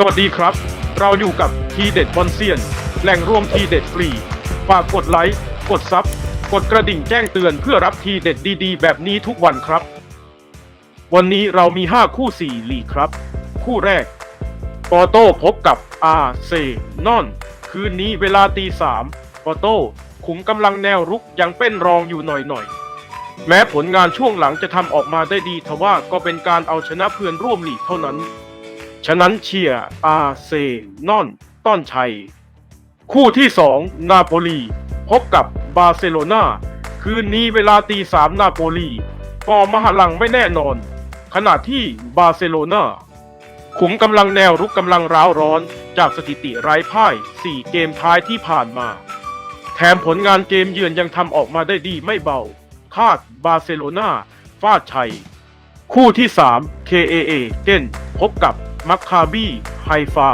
สวัสดีครับ เราอยู่กับทีเด็ดบอลเซียน แหล่งรวมทีเด็ดฟรี ฝากกดไลค์ กดซับ กดกระดิ่งแจ้งเตือนเพื่อรับทีเด็ดดีๆ แบบนี้ทุกวันครับ วันนี้เรามี 5 คู่ 4 ลีกครับ คู่แรก ปอโต้พบกับอาเซนอน คืนนี้เวลาตีสามปอโต้ขุมกำลังแนวรุกยังเป็นรองอยู่หน่อยๆ แม้ผลงานช่วงหลังจะทำออกมาได้ดีทว่าก็เป็นการเอาชนะเพื่อนร่วมลีกเท่านั้น ฉะนั้นเชียร์อาเซนอนต้อนชัย คู่ที่สองนาโปลีพบกับบาร์เซโลนาคืนนี้เวลาตีสามนาโปลีฟอร์มหลังไม่แน่นอน ขณะที่บาร์เซโลนาขุมกำลังแนวรุกกำลังร้าวร้อนจากสถิติไร้พ่าย 4 เกมท้ายที่ผ่านมา แถมผลงานเกมเยือนยังทำออกมาได้ดีไม่เบา คาดบาร์เซโลนาฟาดชัย คู่ที่ 3 KAA เก้นพบกับ มัคคาบี้ไฮฟา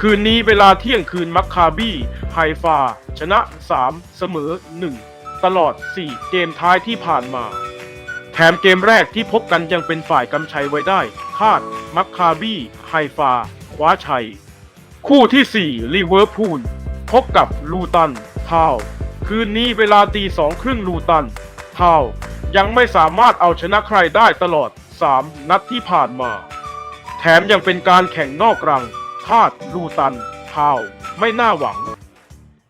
คืนนี้เวลาเที่ยงคืนมัคคาบี้ไฮฟา ชนะ 3 เสมอ 1 ตลอด 4 เกมท้ายที่ผ่านมา แถมเกมแรกที่พบกันยังเป็นฝ่ายกำชัยไว้ได้ คาดมัคคาบี้ไฮฟา คว้าชัย คู่ที่ 4 ลิเวอร์พูล พบกับลูตันทาว คืนนี้เวลาตีสองครึ่งลูตันทาว ยังไม่สามารถเอาชนะใครได้ตลอด 3 นัดที่ผ่านมา แถมยังเป็นการแข่งนอกรังคาดลูตันทาว ไม่น่าหวัง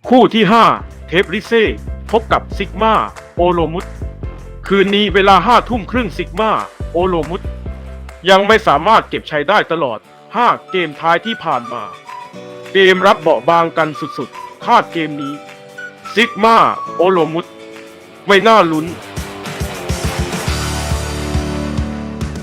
คู่ที่ 5 เทปริเซ่พบกับซิกมาโอโลมุตคืนนี้เวลาห้าทุ่มครึ่งซิกมาโอโลมุตยังไม่สามารถเก็บชัยได้ตลอด 5 เกมท้ายที่ผ่านมา เกมรับเบาบางกันสุดๆ คาดเกมนี้ ซิกมาโอโลมุตไม่น่าลุ้น